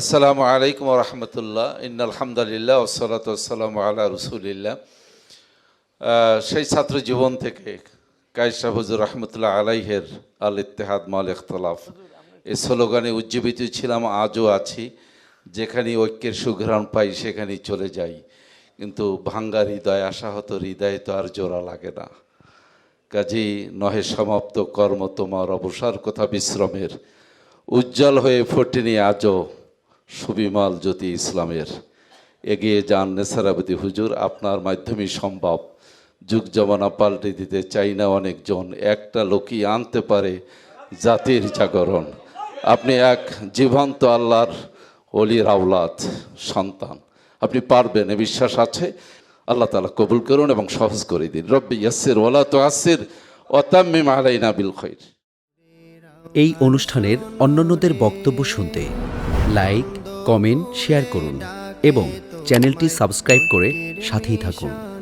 আসসালামু আলাইকুম রহমতুল্লাহ। ইন আলহামদুলিল্লাহ ওসলাত আসসালাম আল্লাহ রসুলিল্লাহ। সেই ছাত্র জীবন থেকে কায়সা হুজুর রহমতুল্লাহ আলাইহের আল ইত্তেহাদ মাল ইখতলাফ। এই স্লোগানে উজ্জীবিত ছিলাম, আজও আছি। যেখানে ঐক্যের সুঘ্রাণ পাই, সেখানেই চলে যাই। কিন্তু ভাঙ্গা হৃদয়, আশাহত হৃদয়ে তো আর জোড়া লাগে না। কাজী নহে সমাপ্ত কর্ম তোমার, অবসর কথা বিশ্রমের। উজ্জ্বল হয়ে ফোটেনি আজও। সুবিমল জ্যোতি ইসলামের। এগিয়ে যান নেসারাবতী হুজুর, আপনার মাধ্যমেই সম্ভব। যুগ জমানা পাল্টে দিতে চাই না অনেকজন, একটা লোকই আনতে পারে জাতির জাগরণ। আপনি এক জীবন্ত আল্লাহর অলির আওলাদ, সন্তান। আপনি পারবেন, এ বিশ্বাস আছে। আল্লাহ তালা কবুল করুন এবং সহজ করে দিন। রব্বি ইয়াসির ওলা তো আসির অতাম্মিম আলাইনা বিল খৈর এই অনুষ্ঠানের অন্যান্যদের বক্তব্য শুনতে লাইক, কমেন্ট, শেয়ার করুন এবং চ্যানেলটি সাবস্ক্রাইব করে সাথেই থাকুন।